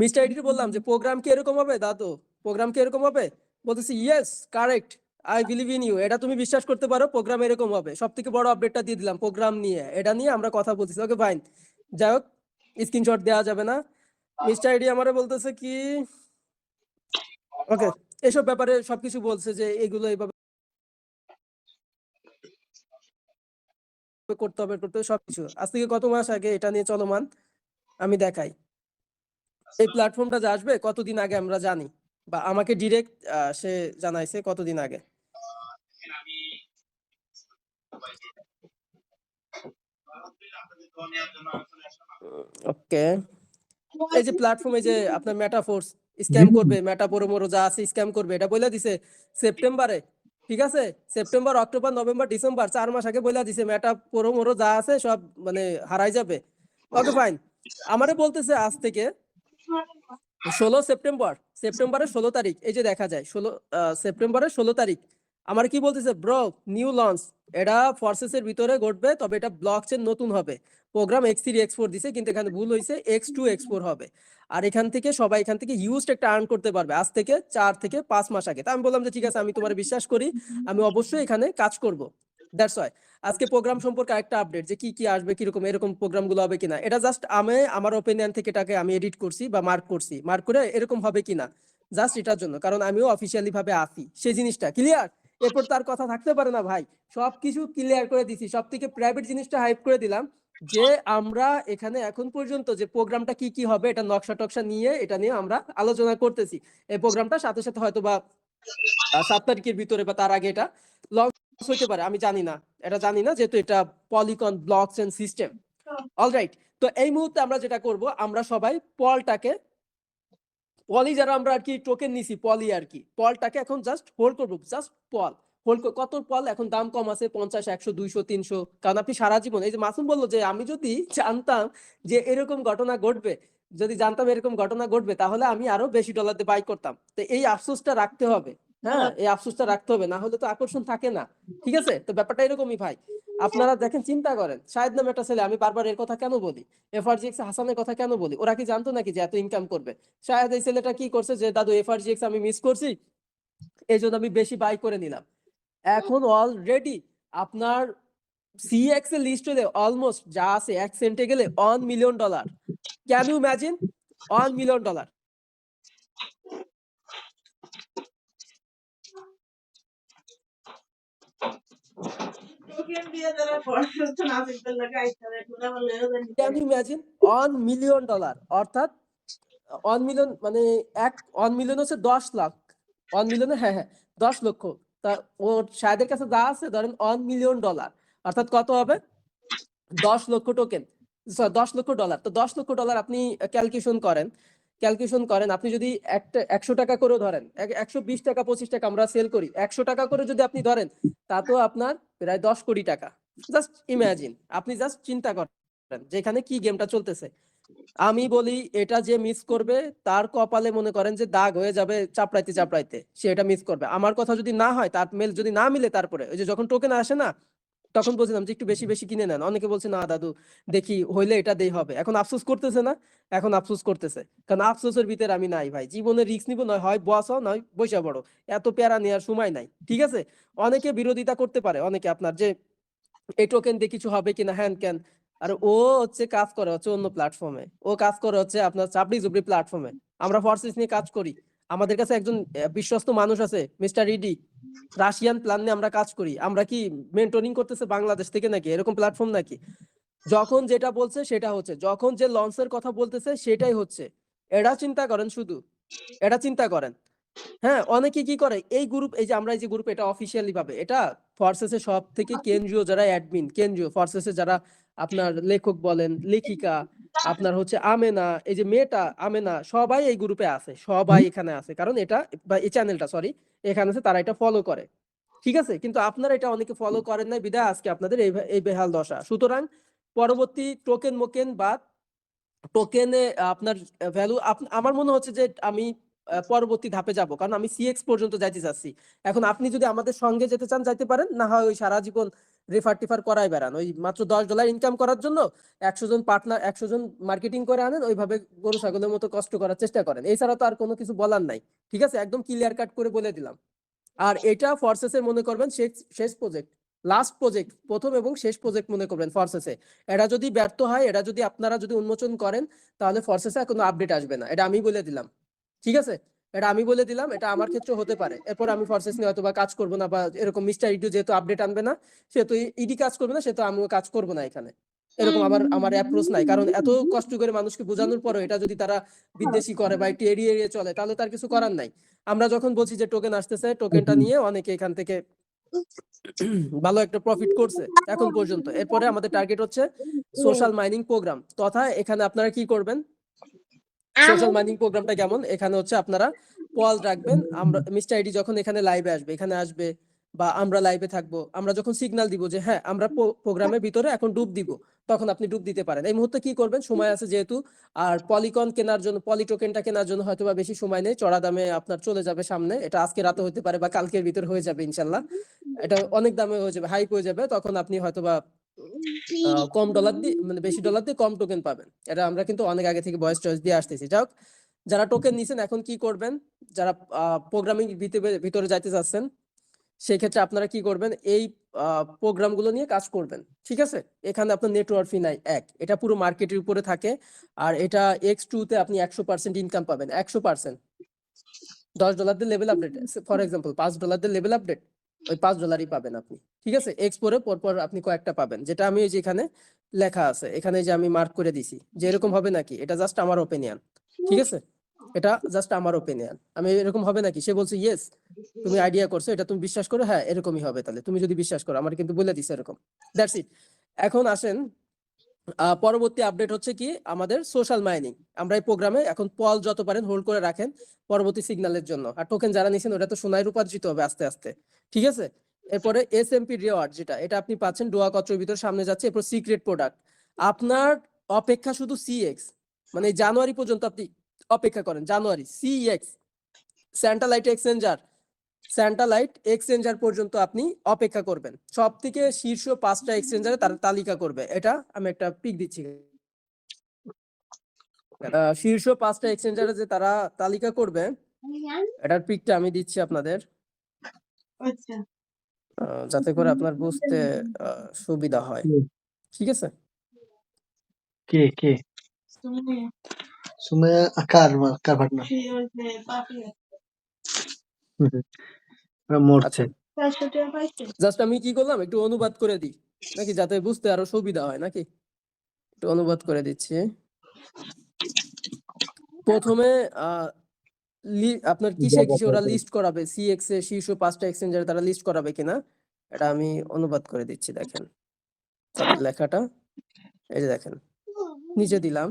Mister editor বললাম যে programme কি এরকম হবে, দাদু? প্রোগ্রাম কি এরকম হবে? বলতেছি yes correct I believe in you এটা তুমি বিশ্বাস করতে পারো প্রোগ্রাম এরকম হবে। সব থেকে বড় আপডেটটা দিয়ে দিলাম প্রোগ্রাম নিয়ে। এটা নিয়ে আমরা কথা বলতেছি। ওকে ফাইন যাই হোক স্ক্রিনশট দেওয়া যাবে না। মিস্টার আইডি আমারে বলতেছে কি ওকে এসব ব্যাপারে সবকিছু বলছে যে, এগুলো এইভাবে করতে হবে করতে হবে, সবকিছু। আজ থেকে কত মাস আগে এটা নিয়ে চলমান, আমি দেখাই। এই প্ল্যাটফর্মটা যে আসবে, কতদিন আগে আমরা জানি? বা আমাকে ডিরেক্ট সে জানাইছে কতদিন আগে? ওকে এই যে প্ল্যাটফর্ম যে আপনার মেটাফোর্স স্ক্যাম করবে মেটাপোরোমোরো যা আছে স্ক্যাম করবে, এটা বলে দিছে সেপ্টেম্বরে ঠিক আছে? সেপ্টেম্বর অক্টোবর নভেম্বর ডিসেম্বর চার মাস আগে বলে দিছে মেটা পোরোমোরো যা আছে সব মানে হারাই যাবে। ওকে ফাইন আমারে বলতেছে আজ থেকে ষোলো সেপ্টেম্বর, সেপ্টেম্বরের ষোলো তারিখ, এই যে দেখা যায়, ষোলো সেপ্টেম্বরের ষোলো তারিখ। আমার কি বলতেছে ব্রো নিউ লঞ্চ এটা ফোর্সেস এর ভিতরে ঘটবে, তবে এটা ব্লক চেন নতুন হবে। Program X three X four দিছে, কিন্তু এখানে ভুল হয়েছে এক্স টু এক্স ফোর হবে। আর এখান থেকে সবাই এখান থেকে ইউজড একটা আর্ন করতে পারবে, আজ থেকে চার থেকে পাঁচ মাস আগে। তা আমি বললাম যে, ঠিক আছে, আমি তোমার বিশ্বাস করি, আমি অবশ্যই এখানে কাজ করব। দ্যাটস ওয়াই আজকে প্রোগ্রাম সম্পর্কে একটা আপডেট যে কি কি আসবে, কীরকম, এরকম প্রোগ্রামগুলো হবে কিনা। এটা জাস্ট আমি, আমার ওপিনিয়ন থেকে এটাকে আমি এডিট করছি বা মার্ক করছি। মার্ক করে এরকম হবে কিনা। জাস্ট এটার জন্য। কারণ আমিও অফিসিয়ালি ভাবে আসি সেই জিনিসটা ক্লিয়ার এরপর তার কথা থাকতে পারে না ভাই। সবকিছু ক্লিয়ার করে দিছি। সব থেকে প্রাইভেট জিনিসটা হাইপ করে দিলাম যে আমরা এখানে এখন পর্যন্ত যে প্রোগ্রামটা কি কি হবে, এটা নকশা টকশা নিয়ে, এটা নিয়ে আমরা আলোচনা করতেছি। এই প্রোগ্রামটা সাথে সাথে হয়তো বা সাত তারিখের ভিতরে বা তার আগে এটা লঞ্চ হইতে পারে আমি জানি না। এটা জানি না যেহেতু এটা polygon blocks and system alright তো এই মুহূর্তে আমরা যেটা করব আমরা সবাই পলটাকে পলি যারা আমরা আর কি টোকেন নিছি পলি আর কি পলটাকে এখন জাস্ট হোল্ড করব জাস্ট পল। হোল্ড কত পল? এখন দাম কম আছে পঞ্চাশ একশো দুইশো তিনশো কারণ আপনি সারা জীবন এই যে মাসুম বলল যে আমি যদি জানতাম যে এরকম ঘটনা ঘটবে যদি জানতাম এরকম ঘটনা ঘটবে তাহলে আমি আরও বেশি ডলার দিয়ে বাই করতাম। তো এই আফসোসটা রাখতে হবে। হ্যাঁ এই আফসোসটা রাখতে হবে না হলে তো আকর্ষণ থাকে না। ঠিক আছে? তো ব্যাপারটা এরকমই ভাই। আপনারা দেখেন চিন্তা করেন। শাহেদ নামে একটা ছেলে আমি বারবার এর কথা কেন বলি? এফআরজিএক্স হাসানের কথা কেন বলি? ওরা কি জানতো নাকি যে এত ইনকাম করবে? শাহেদ এই ছেলেটা কি করছে যে দাদু এফআরজিএক্স আমি মিস করছি এই জন্য আমি বেশি বাই করে নিলাম। এখন অলরেডি আপনার সিএক্স এর লিস্ট হলে অলমোস্ট যা আছে এক সেন্টে গেলে one million dollar can you imagine one million dollar can million dollar অর্থাৎ ওয়ান মিলিয়ন মানে এক ওয়ান মিলিয়ন হচ্ছে দশ লাখ। ওয়ান মিলিয়নে হ্যাঁ হ্যাঁ দশ লক্ষ। তা ওর শায়দের কাছে যা আছে, ধরেন ওয়ান মিলিয়ন ডলার অর্থাৎ কত হবে? দশ লক্ষ টোকেন দশ লক্ষ ডলার তো দশ লক্ষ ডলার আপনি ক্যালকুলেশন করেন। ক্যালকুলেশন করেন, আপনি যদি একটা, একশো টাকা করেও ধরেন একশো বিশ টাকা, পঁচিশ টাকা আমরা সেল করি, একশো টাকা করে যদি আপনি ধরেন তা তো আপনার প্রায় দশ কোটি টাকা। জাস্ট ইমাজিন আপনি জাস্ট চিন্তা করেন, যেখানে কি গেমটা চলতেছে। আমি বলি, এটা যে মিস করবে, তার কপালে মনে করেন যে দাগ হয়ে যাবে চাপড়াইতে চাপড়াইতে, সে এটা মিস করবে। আমার কথা যদি না হয়, তার মেল যদি না মিলে তারপরে, ওই যে যখন টোকেন আসে না তখন বলছিলাম যে, একটু বেশি বেশি কিনে নেন। অনেকে বলছে, না দাদু, দেখি হইলে এটা দেই হবে। এখন আফসোস করতেছে না, এখন আফসোস করতেছে। কারণ আফসোসের ভিতরে আমি নাই ভাই। জীবনে রিস্ক নিব নয়, হয় বস নয় বৈশা বড় এত প্যারা নেওয়ার সময় নাই, ঠিক আছে? অনেকে বিরোধিতা করতে পারে, অনেকে আপনার যে, এই টোকেন দিয়ে কিছু হবে কিনা হ্যান ক্যান আর ও হচ্ছে কাজ করে হচ্ছে অন্য প্ল্যাটফর্মে ও কাজ করে হচ্ছে আপনার চাপড়ি জুবড়ি প্ল্যাটফর্মে আমরা ফোর্সেস নিয়ে কাজ করি। আমাদের কাছে একজন বিশ্বস্ত মানুষ আছে মিস্টার ইডি রাশিয়ান প্ল্যান নিয়ে আমরা কাজ করি। আমরা কি মেন্টরিং করতেছে বাংলাদেশ থেকে নাকি? এরকম প্ল্যাটফর্ম নাকি? যখন যেটা বলছে সেটা হচ্ছে। যখন যে লঞ্চের কথা বলতেছে সেটাই হচ্ছে। এটা চিন্তা করেন শুধু। এটা চিন্তা করেন। হ্যাঁ অনেকে কি করে? এই গ্রুপ এই যে আমরা এই যে গ্রুপ এটা অফিসিয়ালি ভাবে। এটা ফোর্সেসে সব থেকে কেন্দ্রীয় যারা অ্যাডমিন কেন্দ্রীয় ফোর্সেসে যারা আপনার লেখক বলেন, লেখিকা, আপনার হচ্ছে আমেনা, এই যে মেয়েটা, আমেনা, সবাই এই গ্রুপে আছে, সবাই এখানে আছে। কারণ এটা, বা এই চ্যানেলটা সরি এখানে আছে, তারা এটা ফলো করে। ঠিক আছে? কিন্তু আপনারা এটা অনেকে ফলো করেন নাই বিধায় আজকে আপনাদের এই এই বেহাল দশা। সুতরাং পরবর্তী টোকেন মোকেন বা টোকেনে আপনার ভ্যালু আমার মনে হচ্ছে যে আমি পরবর্তী ধাপে যাব। কারণ আমি সিএক্স পর্যন্ত যাইতে চাচ্ছি। এখন আপনি যদি আমাদের সঙ্গে যেতে চান, যাইতে পারেন। না হয় ওই সারা জীবন রেফার টিফার করাই বেড়ান। ওই মাত্র দশ ডলার ইনকাম করার জন্য একশো জন পার্টনার একশো জন মার্কেটিং করে আনেন, ওইভাবে গরু, ছাগলের মতো কষ্ট করার চেষ্টা করেন। এছাড়া তো আর কোনো কিছু বলার নাই। ঠিক আছে? একদম ক্লিয়ার কাট করে বলে দিলাম। আর এটা ফরসেসের মনে করবেন শেষ শেষ প্রজেক্ট লাস্ট প্রজেক্ট প্রথম এবং শেষ প্রজেক্ট মনে করবেন ফরসেসে এটা যদি ব্যর্থ হয়, এটা যদি আপনারা যদি উন্মোচন করেন, তাহলে ফরসেসে কোনো আপডেট আসবে না। এটা আমি বলে দিলাম। ঠিক আছে? এটা আমি বলে দিলাম এটা আমার ক্ষেত্রে হতে পারে। এরপর আমি ফরসেস নিয়ে হয়তো বা কাজ করব না বা এরকম মিস্টার ইডু যেহেতু আপডেট আনবে না সেহেতু ইডি কাজ করবে না সেহেতু আমিও কাজ করব না এখানে। এরকম আমার আমার অ্যাপ্রোচ নাই। কারণ এত কষ্ট করে মানুষকে বোঝানোর পরও এটা যদি তারা বিদ্বেষী করে বা একটু এড়িয়ে এড়িয়ে চলে তাহলে তার কিছু করার নাই। আমরা যখন বলছি যে টোকেন আসতেছে টোকেনটা নিয়ে অনেকে এখান থেকে ভালো একটা প্রফিট করছে এখন পর্যন্ত। এরপরে আমাদের টার্গেট হচ্ছে সোশ্যাল মাইনিং প্রোগ্রাম তথা এখানে আপনারা কি করবেন? সোশ্যাল মাইনিং প্রোগ্রামটা কেমন? এখানে হচ্ছে আপনারা পল রাখবেন। আমরা মিস্টার আইডি যখন এখানে লাইভে আসবে এখানে আসবে বা আমরা লাইভে থাকব আমরা যখন সিগন্যাল দিব যে হ্যাঁ আমরা প্রোগ্রামের ভিতরে এখন ডুব দিব তখন আপনি ডুব দিতে পারেন। এই মুহূর্তে কি করবেন? সময় আছে যেহেতু আর পলিকন কেনার জন্য পলি টোকেনটা কেনার জন্য হয়তো বা বেশি সময় নেই। চড়া দামে আপনার চলে যাবে সামনে। এটা আজকে রাতে হতে পারে বা কালকের ভিতরে হয়ে যাবে ইনশাল্লাহ। এটা অনেক দামে হয়ে যাবে হাইপ হয়ে যাবে। তখন আপনি হয়তো বা কম ডলার দিয়ে মানে বেশি ডলার দিয়ে কম টোকেন পাবেন। এটা আমরা কিন্তু অনেক আগে থেকে ভয়েস চয়েস দিয়ে আসতেছি। যাই হোক যারা টোকেন নিছেন এখন কি করবেন? যারা প্রোগ্রামিং ভিতরে যাইতে চাচ্ছেন সেই ক্ষেত্রে আপনারা কি করবেন? এই প্রোগ্রামগুলো নিয়ে কাজ করবেন। ঠিক আছে? এখানে আপনার নেটওয়ার্ক ফি নাই এক। এটা পুরো মার্কেটের উপরে থাকে। আর এটা এক্স টু তে আপনি একশো পার্সেন্ট ইনকাম পাবেন। একশো পার্সেন্ট দশ ডলার দিয়ে লেভেল আপডেট ফর এক্সাম্পল পাঁচ ডলার দিয়ে লেভেল আপডেট ওই পাঁচ ডলারই পাবেন আপনি। ঠিক আছে? এক্স পরে পরপর আপনি কয়েকটা পাবেন। যেটা আমি ওই যে এখানে লেখা আছে। এখানে যে আমি মার্ক করে দিছি। যে এরকম হবে নাকি? এটা জাস্ট আমার ওপিনিয়ন ঠিক আছে? এটা জাস্ট আমার ওপিনিয়ন আমি এরকম হবে নাকি? সে বলছে ইয়েস তুমি আইডিয়া করছ। এটা তুমি বিশ্বাস করো? হ্যাঁ এরকমই হবে তাহলে। তুমি যদি বিশ্বাস করো, আমার কিন্তু বলে দিছে এরকম। দ্যাটস ইট এখন আসেন পরবর্তী আপডেট হচ্ছে কি, আমাদের সোশ্যাল মাইনিং আমরা এই প্রোগ্রামে এখন পল যত পারেন হোল্ড করে রাখেন পরবর্তী সিগন্যালের জন্য। আর টোকেন যারা নিছেন, ওটা তো সোনায় রূপান্তরিত হবে আস্তে আস্তে। ঠিক আছে? এরপরে এস এমপি রিওয়ার্ড যেটা, এটা আপনি পাচ্ছেন ডোয়া কত্রের ভিতর, সামনে যাচ্ছে এরপর সিক্রেট প্রোডাক্ট আপনার অপেক্ষা শুধু সিএক্স মানে জানুয়ারি পর্যন্ত আপনি অপেক্ষা করেন, জানুয়ারি CEX centralised exchanger centralised exchanger পর্যন্ত আপনি অপেক্ষা করবেন। সব থেকে শীর্ষ পাঁচটা এক্সচেঞ্জারে তার তালিকা করবে। এটা আমি একটা পিক দিচ্ছি। শীর্ষ পাঁচটা এক্সচেঞ্জারে যে তারা তালিকা করবে এটার পিকটা আমি দিচ্ছি আপনাদের। আচ্ছা। আহ, যাতে করে আপনার বুঝতে আহ, সুবিধা হয়। ঠিক আছে? কে কে? তুমি সুমাইয়া কার কার পার্টনার কি ওই যে পাপি মরছে। আচ্ছা। জাস্ট আমি কি করলাম? একটু অনুবাদ করে দিই। নাকি যাতে বুঝতে আরও সুবিধা হয় নাকি? একটু অনুবাদ করে দিচ্ছি। প্রথমে আপনার কিসে কিসে ওরা লিস্ট করাবে? সিএক্স এ শীর্ষ পাঁচটা এক্সচেঞ্জারে তারা লিস্ট করাবে কিনা? এটা আমি অনুবাদ করে দিচ্ছি দেখেন। লেখাটা। এই যে দেখেন। নিচে দিলাম।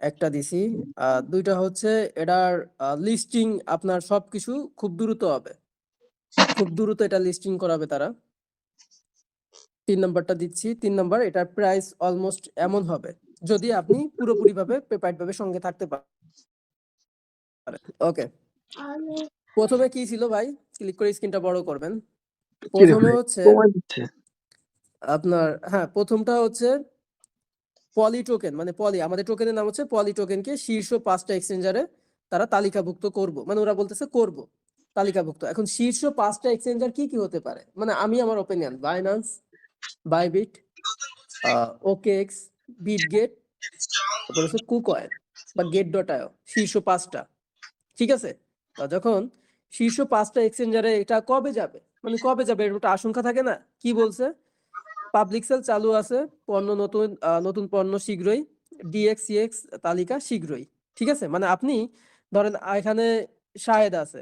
একটা দিছি। আর দুইটা হচ্ছে এটার লিস্টিং আপনার সবকিছু খুব দ্রুত হবে। খুব দ্রুত এটা লিস্টিং করাবে তারা। তিন নাম্বারটা দিচ্ছি। তিন নাম্বার এটার প্রাইস অলমোস্ট এমন হবে যদি আপনি পুরোপুরি ভাবে পেপাইড ভাবে সঙ্গে থাকতে পারেন। ওকে প্রথমে কি ছিল ভাই? ক্লিক করে স্ক্রিনটা বড় করবেন। প্রথমে হচ্ছে আপনার হ্যাঁ প্রথমটা হচ্ছে পলি টোকেন মানে পলি আমাদের টোকেনের নাম হচ্ছে পলি টোকেনকে শীর্ষ পাঁচটা এক্সচেঞ্জারে তারা তালিকাভুক্ত করব। মানে ওরা বলতেছে করব। তালিকাভুক্ত। এখন শীর্ষ পাঁচটা এক্সচেঞ্জার কি কি হতে পারে? মানে আমি আমার opinion Binance Bybit OKX Bitget তারপর হচ্ছে কুকয়েন বা গেট ডট আইও শীর্ষ পাঁচটা। ঠিক আছে? যখন শীর্ষ পাঁচটা এক্সচেঞ্জারে এটা কবে যাবে? মানে কবে যাবে? এর একটা আশঙ্কা থাকে না? কি বলছে? পাবলিক সেল চালু আছে, পণ্য নতুন নতুন পণ্য শীঘ্রই ডিএক্সিএক্স তালিকা শীঘ্রই। ঠিক আছে? মানে আপনি ধরেন এখানে শাহেদ আছে।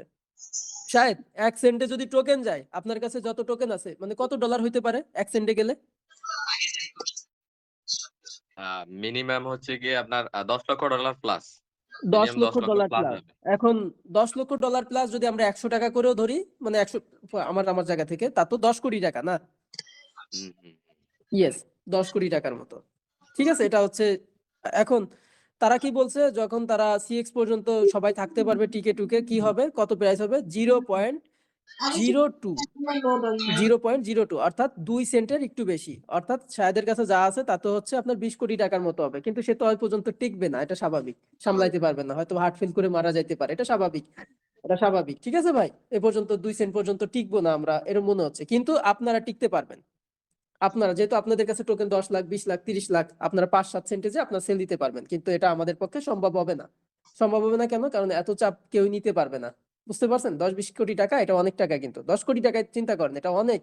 শাহেদ এক সেন্টে যদি টোকেন যায় আপনার কাছে যত টোকেন আছে মানে কত ডলার হইতে পারে এক সেন্টে গেলে? মিনিমাম হচ্ছে গিয়ে আপনার দশ লক্ষ ডলার প্লাস দশ লক্ষ ডলার প্লাস প্লাস এখন দশ লক্ষ ডলার প্লাস যদি আমরা একশো টাকা করেও ধরি মানে একশো আমার আমার জায়গা থেকে তা তো দশ কোটি টাকা না? ইয়েস দশ কোটি টাকার মতো। ঠিক আছে এটা হচ্ছে এখন তারা কি বলছে? যখন তারা সিএক্স পর্যন্ত সবাই থাকতে পারবে টিকে টুকে, কি হবে? কত প্রাইস হবে? Zero point zero two, zero point zero two, অর্থাৎ দুই সেন্টের একটু বেশি। অর্থাৎ শায়দের কাছে যা আছে তা তো হচ্ছে আপনার বিশ কোটি টাকার মতো হবে। কিন্তু সে তো পর্যন্ত টিকবে না, এটা স্বাভাবিক। সামলাইতে পারবে না, হয়তো হার্ট ফেল করে মারা যাইতে পারে, এটা স্বাভাবিক। এটা স্বাভাবিক, ঠিক আছে ভাই? এ পর্যন্ত দুই সেন্ট পর্যন্ত টিকবো না আমরা এরকম মনে হচ্ছে। কিন্তু আপনারা টিকতে পারবেন। আপনারা যেহেতু আপনাদের কাছে টোকেন দশ লাখ, বিশ লাখ, তিরিশ লাখ, আপনারা পাঁচ, সাত সেন্টেজে আপনার সেল দিতে পারবেন। কিন্তু এটা আমাদের পক্ষে সম্ভব হবে না। সম্ভব হবে না কেন? কারণ এত চাপ কেউ নিতে পারবে না। বুঝতে পারছেন? দশ, বিশ কোটি টাকা, এটা অনেক টাকা কিন্তু। দশ কোটি টাকায় চিন্তা করেন, এটা অনেক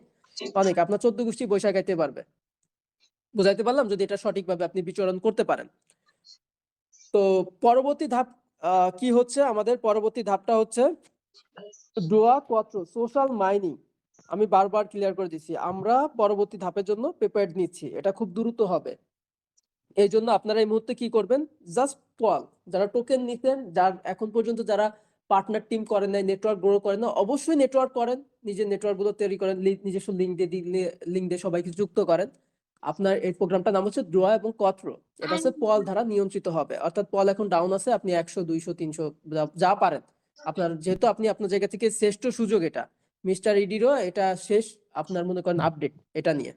অনেক। আপনার চোদ্দ গোষ্ঠী বৈশাখ গাইতে পারবে। বুঝাইতে পারলাম? যদি এটা সঠিকভাবে আপনি বিচরণ করতে পারেন। তো পরবর্তী ধাপ কি হচ্ছে আমাদের? পরবর্তী ধাপটা হচ্ছে ডোয়া কোয়াত্রো সোশ্যাল মাইনিং। আমি বারবার ক্লিয়ার করে দিচ্ছি আমরা পরবর্তী ধাপের জন্য প্রিপেয়ার্ড নিচ্ছি এটা খুব দ্রুত হবে। এই জন্য আপনারা এই মুহূর্তে কি করবেন? জাস্ট পল যারা টোকেন নিতেন যার এখন পর্যন্ত যারা পার্টনার টিম করেন নাই নেটওয়ার্ক গ্রো করেন না অবশ্যই নেটওয়ার্ক করেন নিজের নেটওয়ার্কগুলো তৈরি করেন নিজস্ব লিঙ্ক দিয়ে দিলে লিঙ্ক দিয়ে সবাইকে যুক্ত করেন। আপনার এই প্রোগ্রামটার নাম হচ্ছে ড্রয়া এবং কত্রো এটা হচ্ছে পল দ্বারা নিয়ন্ত্রিত হবে অর্থাৎ পল এখন ডাউন আছে আপনি একশো দুইশো তিনশো যা পারেন। আপনার যেহেতু আপনি আপনার জায়গা থেকে শ্রেষ্ঠ সুযোগ এটা মিস্টার ইডিরও এটা শেষ আপনার মনে করেন আপডেট এটা নিয়ে।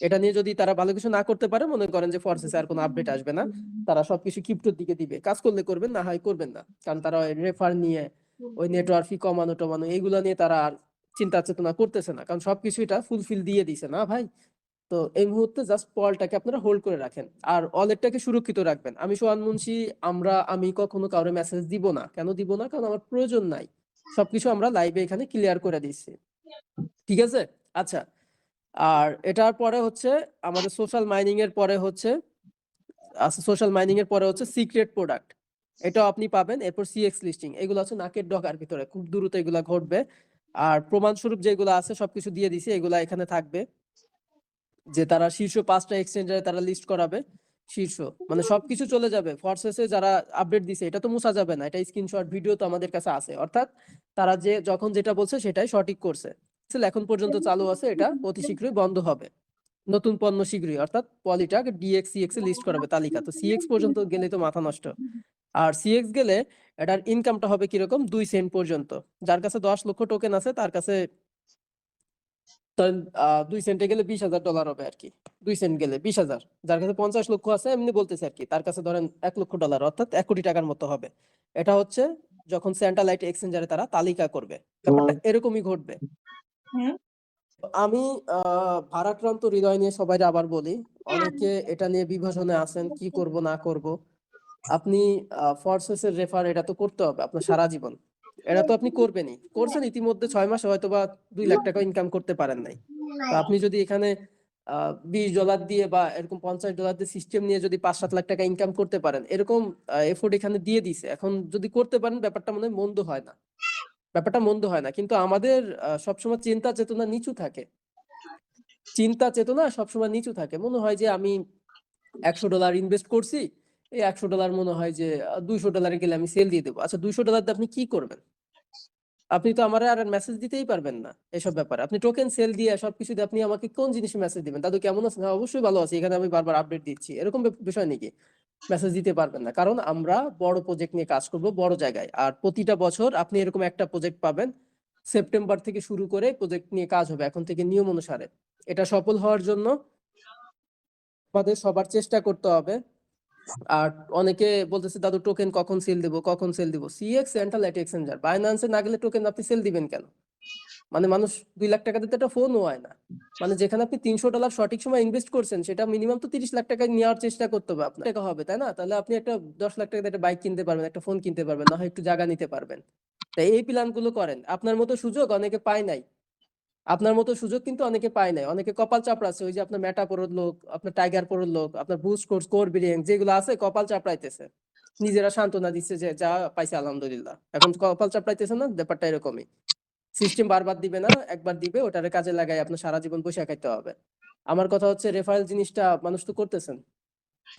এটা নিয়ে যদি তারা ভালো কিছু না করতে পারে, মনে করেন যে ফরসেসে আর কোনো আপডেট আসবে না। তারা সবকিছু ক্রিপ্টোর দিকে দিবে। কাজ করলে করবেন, না হয় করবেন না। কারণ তারা রেফার নিয়ে, ওই নেটওয়ার্ক ফি কমানো টমানো এইগুলো নিয়ে তারা আর চিন্তা চেতনা করতেছে না। কারণ সবকিছু এটা ফুলফিল দিয়ে দিছে না ভাই? তো এই মুহূর্তে জাস্ট পলটাকে আপনারা হোল্ড করে রাখেন। আর ওয়ালেটটাকে সুরক্ষিত রাখবেন। আমি সোহান মুন্সি, আমরা, আমি কখনো কাউরে মেসেজ দিব না। কেন দিব না? কারণ আমার প্রয়োজন নাই। সবকিছু আমরা লাইভে এখানে ক্লিয়ার করে দিচ্ছি ঠিক আছে? আচ্ছা আর এটার পরে হচ্ছে আমাদের সোশ্যাল মাইনিং এর পরে হচ্ছে আচ্ছা সোশ্যাল মাইনিং এর পরে হচ্ছে সিক্রেট প্রোডাক্ট এটাও আপনি পাবেন, এরপর সিএক্স লিস্টিং এগুলো হচ্ছে নাকের ডগার ভিতরে, খুব দ্রুত এগুলা ঘটবে। আর প্রমাণস্বরূপ যেগুলো আছে, সবকিছু দিয়ে দিছি এগুলা এখানে থাকবে। যে তারা শীর্ষ পাঁচটা এক্সচেঞ্জারে তারা লিস্ট করাবে। শীর্ষ। মানে সবকিছু চলে যাবে। ফরসেসে যারা আপডেট দিছে, এটা তো মুছা যাবে না। এটা স্ক্রিনশট ভিডিও তো আমাদের কাছে আছে। অর্থাৎ তারা যে, যখন যেটা বলছে সেটাই সঠিক করছে। এখন পর্যন্ত চালু আছে এটা। অতি শীঘ্রই বন্ধ হবে। নতুন পণ্য শীঘ্রই, অর্থাৎ পলিটাক ডিএক্স সিএক্স এ লিস্ট করাবে তালিকা। তো সিএক্স পর্যন্ত গেলে তো মাথা নষ্ট। আর সিএক্স গেলে এটার ইনকামটা হবে কীরকম? দুই সেন্ট পর্যন্ত। যার কাছে দশ লক্ষ টোকেন আছে, তার কাছে ধরেন আহ, দুই সেন্টে গেলে বিশ হাজার ডলার হবে আর কি দুই সেন্ট গেলে বিশ হাজার। যার কাছে পঞ্চাশ লক্ষ আছে এমনি বলতেছে আর কি তার কাছে ধরেন এক লক্ষ ডলার অর্থাৎ এক কোটি টাকার মতো হবে। এটা হচ্ছে যখন স্যান্টালাইট এক্সচেঞ্জারে তারা তালিকা করবে। ব্যাপারটা এরকমই ঘটবে। হুম। আমি আহ ভারাক্রান্ত হৃদয় নিয়ে সবাই আবার বলি অনেকে এটা নিয়ে বিভাজনে আছেন কি করব না করব। আপনি ফোর্সেসের রেফার এটা তো করতে হবে আপনার সারা জীবন। এটা তো আপনি করবেনই। করছেন, ইতিমধ্যে ছয় মাসে হয়তো বা দুই লাখ টাকা ইনকাম করতে পারেন নাই। আপনি যদি এখানে বিশ ডলার দিয়ে বা এরকম পঞ্চাশ ডলার দিয়ে সিস্টেম নিয়ে যদি পাঁচ, সাত লাখ টাকা ইনকাম করতে পারেন, এরকম এখানে দিয়ে দিছে। এখন যদি করতে পারেন, ব্যাপারটা মনে হয় মন্দ হয় না। ব্যাপারটা মন্দ হয় না। কিন্তু আমাদের সবসময় চিন্তা চেতনা নিচু থাকে। চিন্তা চেতনা সবসময় নিচু থাকে। মনে হয় যে আমি একশো ডলার ইনভেস্ট করছি এই একশো ডলার মনে হয় যে দুইশো ডলারে গেলে আমি সেল দিয়ে দেবো। আচ্ছা দুইশো ডলার আপনি কি করবেন? আপনি তো আমার আর মেসেজ দিতেই পারবেন না এসব ব্যাপারে। আপনি টোকেন সেল দিয়ে সবকিছু আপনি আমাকে কোন জিনিসে মেসেজ দিবেন? দাদু কেমন আছেন? হ্যাঁ, অবশ্যই ভালো আছি। এখানে আমি বারবার আপডেট দিচ্ছি। এরকম বিষয় নাকি মেসেজ দিতে পারবেন না। কারণ আমরা বড় প্রজেক্ট নিয়ে কাজ করব বড় জায়গায়। আর প্রতিটা বছর আপনি এরকম একটা প্রজেক্ট পাবেন। সেপ্টেম্বর থেকে শুরু করে প্রজেক্ট নিয়ে কাজ হবে এখন থেকে নিয়ম অনুসারে। এটা সফল হওয়ার জন্য আমাদের সবার চেষ্টা করতে হবে। আর অনেকে বলতেছে, দাদু টোকেন কখন সেল দিব? কখন সেল দিব? সিএক্স সেন্ট্রাল এক্সচেঞ্জার বাইন্যান্সে না গেলে টোকেন আপনি সেল দিবেন কেন? মানে মানুষ দুই লাখ টাকা দিতে একটা হয় না। মানে যেখানে আপনি তিনশো ডলার সঠিক সময় ইনভেস্ট করছেন, সেটা মিনিমাম তো তিরিশ লাখ টাকা নেওয়ার চেষ্টা করতে হবে আপনার টাকা হবে, তাই না? তাহলে আপনি একটা দশ লাখ টাকা একটা বাইক কিনতে পারবেন, একটা ফোন কিনতে পারবেন, না হয় একটু জায়গা নিতে পারবেন। তাই এই প্ল্যানগুলো করেন। আপনার মতো সুযোগ অনেকে পায় নাই। আপনার মতো সুযোগ কিন্তু অনেকে পায় নাই। অনেকে কপাল চাপড়াচ্ছে ওই যে আপনার মেটা পড়োর লোক, আপনার টাইগার পড়োর লোক, আপনার বুস্ট কোর্স, কোর বিরিয়াং যেগুলো আছে কপাল চাপড়াইতেছে। নিজেরা সান্ত্বনা দিচ্ছে যে, যা পাইছে আলহামদুলিল্লাহ। এখন কপাল চাপড়াইতেছে না, ব্যাপারটা এরকমই। সিস্টেম বারবার দিবে না, একবার দিবে, ওটারে কাজে লাগাই আপনার সারা জীবন বসে খাইতে হবে। আমার কথা হচ্ছে রেফারেল জিনিসটা মানুষ তো করতেছেন।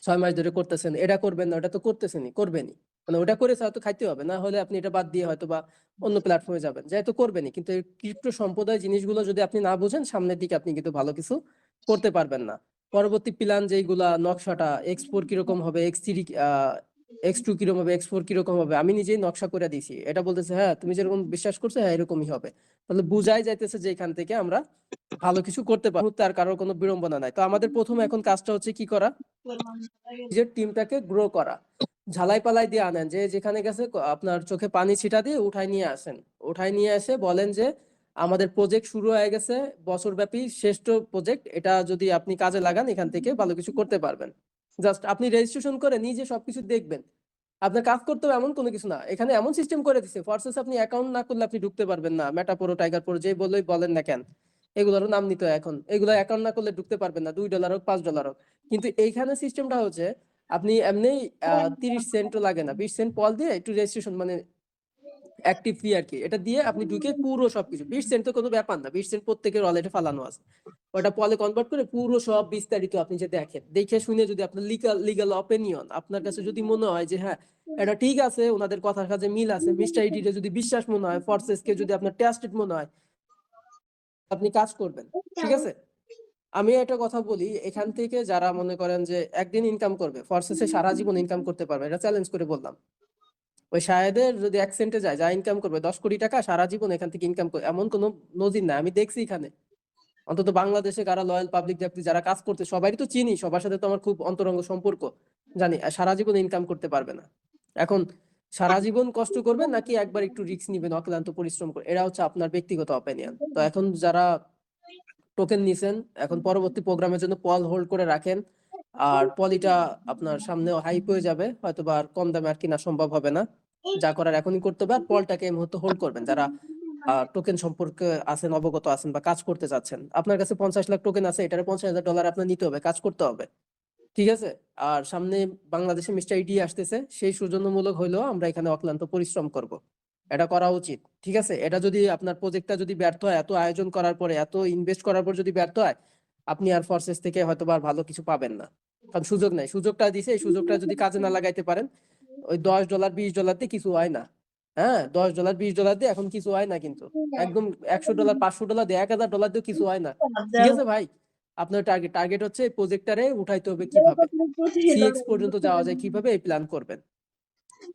ছয় মাস ধরে করতেছেন, এটা করবেন না, ওটা তো করতেছেনই, করবেনই। মানে ওটা করে হয়তো খাইতে হবে না হলে আপনি এটা বাদ দিয়ে হয়তো বা অন্য প্ল্যাটফর্মে যাবেন। যেহেতু করবেনই কিন্তু ক্রিপ্টো সম্প্রদায় জিনিসগুলো যদি আপনি না বোঝেন সামনের দিকে আপনি কিন্তু ভালো কিছু করতে পারবেন না। পরবর্তী প্ল্যান যেইগুলা নকশাটা এক্সপোর কীরকম হবে এক্স থ্রি এক্স টু কীরকম হবে এক্স ফোর কীরকম হবে আমি নিজেই নকশা করে দিছি এটা বলতেছে হ্যাঁ তুমি যেরকম বিশ্বাস করছ হ্যাঁ এরকমই হবে। তাহলে বুঝাই যাইতেছে যে এখান থেকে আমরা ভালো কিছু করতে পারব তার কারোর কোনো বিড়ম্বনা নাই। তো আমাদের প্রথম এখন কাজটা হচ্ছে কি করা? নিজের টিমটাকে গ্রো করা। ঝালাই পালাই দিয়ে আনেন, যে যেখানে গেছে আপনার চোখে পানি ছিটা দিয়ে উঠাই নিয়ে আসেন। উঠাই নিয়ে এসে বলেন যে, আমাদের প্রজেক্ট শুরু হয়ে গেছে, বছরব্যাপী শ্রেষ্ঠ প্রজেক্ট এটা যদি আপনি কাজে লাগান, এখান থেকে ভালো কিছু করতে পারবেন। জাস্ট আপনি রেজিস্ট্রেশন করে নিজে সবকিছু দেখবেন। আপনার কাজ করতে হবে এমন কোনো কিছু না। এখানে এমন সিস্টেম করে দিছে ফরসেস আপনি অ্যাকাউন্ট না করলে আপনি ঢুকতে পারবেন না। মেটা প্রো টাইগার প্রো যে বলেই বলেন না কেন, এগুলোরও নাম নিতে এখন। এগুলো অ্যাকাউন্ট না করলে ঢুকতে পারবেন না, দুই ডলার হোক, পাঁচ ডলার হোক। কিন্তু এইখানে সিস্টেমটা হচ্ছে আপনি এমনি তিরিশ সেন্টও লাগে না। বিশ সেন্ট পল দিয়ে একটু রেজিস্ট্রেশন মানে অ্যাক্টিভ ফি আর কি এটা দিয়ে আপনি ঢুকে পুরো সবকিছু। বিশ সেন্ট তো কোনো ব্যাপার না। বিশ সেন্ট প্রত্যেকের ওয়ালেটে ফালানো আছে। ওটা পলে কনভার্ট করে পুরো সব বিস্তারিত আপনি যে দেখেন দেখে শুনে যদি আপনার লিগাল লিগাল অপিনিয়ন আপনার কাছে যদি মনে হয় যে হ্যাঁ এটা ঠিক আছে ওনাদের কথার কাছে মিল আছে মিস্টার ইডিতে যদি বিশ্বাস মনে হয় ফরসেস কে যদি আপনার টেস্টেড মনে হয় আপনি কাজ করবেন। ঠিক আছে? আমি একটা কথা বলি, এখান থেকে যারা মনে করেন যে একদিন ইনকাম করবে ফরসেসে সারা জীবন ইনকাম করতে পারবে, এটা চ্যালেঞ্জ করে বললাম। ওই শাহেদের যদি এক সেন্টে যায়, যা ইনকাম করবে, দশ কোটি টাকা সারা জীবন এখান থেকে ইনকাম করে, এমন কোনো নজির নাই, আমি দেখছি এখানে। অন্তত বাংলাদেশে কারা লয়াল পাবলিক চাকরি যারা কাজ করতে সবাই তো চিনি, সবার সাথে তো আমার খুব অন্তরঙ্গ সম্পর্ক, জানি সারা জীবন ইনকাম করতে পারবে না। এখন সারা জীবন কষ্ট করবেন নাকি একবার একটু রিস্ক নিবেন, অক্লান্ত পরিশ্রম করে, এরা হচ্ছে আপনার ব্যক্তিগত অপিনিয়ন তো এখন যারা টোকেন নিছেন এখন পরবর্তী প্রোগ্রামের জন্য পল হোল্ড করে রাখেন। আর পলিটা আপনার সামনে হাইপ হয়ে যাবে হয়তো বা আর কম দামে আর কিনা সম্ভব হবে না। যা করার এখনই করতে হবে আর পলটাকে এই মুহূর্তে হোল্ড করবেন। যারা টোকেন সম্পর্কে আছেন অবগত আছেন বা কাজ করতে চাচ্ছেন আপনার কাছে পঞ্চাশ লাখ টোকেন আছে এটার পঞ্চাশ হাজার ডলার আপনার নিতে হবে কাজ করতে হবে। ঠিক আছে? আর সামনে বাংলাদেশে মিস্টার ইডি আসতেছে সেই সৌজন্যমূলক হইলেও আমরা এখানে অক্লান্ত পরিশ্রম করব। এটা করা উচিত, ঠিক আছে? এটা যদি আপনার প্রজেক্টটা যদি ব্যর্থ হয়, এত আয়োজন করার পরে, এত ইনভেস্ট করার পর যদি ব্যর্থ হয়, আপনি আর ফোর্সেস থেকে হয়তো আর ভালো কিছু পাবেন না। কারণ সুযোগ নাই। সুযোগটা দিছে, এই সুযোগটা যদি কাজে না লাগাইতে পারেন, ওই দশ ডলার বিশ ডলার দিয়ে কিছু হয় না। হ্যাঁ? দশ ডলার বিশ ডলার দিয়ে এখন কিছু হয় না কিন্তু। একদম একশো ডলার পাঁচশো ডলার দিয়ে, এক হাজার ডলার দিয়ে কিছু হয় না। ঠিক আছে ভাই? আপনার টার্গেট টার্গেট হচ্ছে প্রজেক্টারে উঠাইতে হবে কীভাবে? সিএক্স পর্যন্ত যাওয়া যায় কীভাবে? এই প্ল্যান করবেন।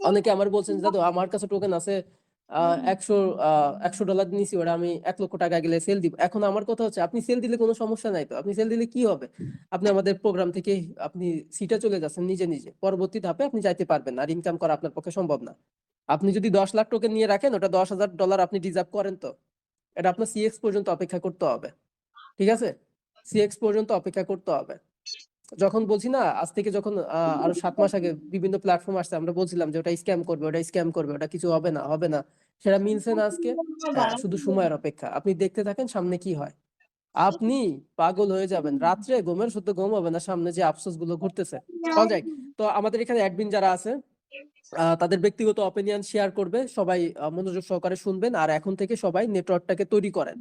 অনেকে আমার বলছেন দাদু, আমার কাছে টোকেন আছে একশো একশো ডলার নিছি ওটা আমি এক লক্ষ টাকা গেলে সেল দিব। এখন আমার কথা হচ্ছে, আপনি সেল দিলে কোনো সমস্যা নাই তো? আপনি সেল দিলে কি হবে? আপনি আমাদের প্রোগ্রাম থেকে আপনি সিটে চলে যাচ্ছেন নিজে নিজে। পরবর্তী ধাপে আপনি যাইতে পারবেন, আর ইনকাম করা আপনার পক্ষে সম্ভব না। আপনি যদি দশ লাখ টোকেন নিয়ে রাখেন, ওটা দশ হাজার ডলার আপনি ডিজার্ভ করেন তো? এটা আপনার সিএক্স পর্যন্ত অপেক্ষা করতে হবে। ঠিক আছে? সিএক্স পর্যন্ত অপেক্ষা করতে হবে। যখন বলছি না আজ থেকে যখন আরও সাত মাস আগে বিভিন্ন প্ল্যাটফর্ম আসছে আমরা বলছিলাম যে ওটা স্ক্যাম করবে ওটা স্ক্যাম করবে ওটা কিছু হবে না হবে না। সেটা মিলছে না আজকে শুধু সময়ের অপেক্ষা। আপনি দেখতে থাকেন সামনে কি হয়। আপনি পাগল হয়ে যাবেন রাত্রে ঘুমের শুদ্ধ ঘুম হবে না সামনে যে আফসোসগুলো ঘুরতেছে তো আমাদের এখানে অ্যাডমিন যারা আছে তাদের ব্যক্তিগত অপিনিয়ন শেয়ার করবে সবাই মনোযোগ সহকারে শুনবেন আর এখন থেকে সবাই নেটওয়ার্কটাকে তৈরি করেন।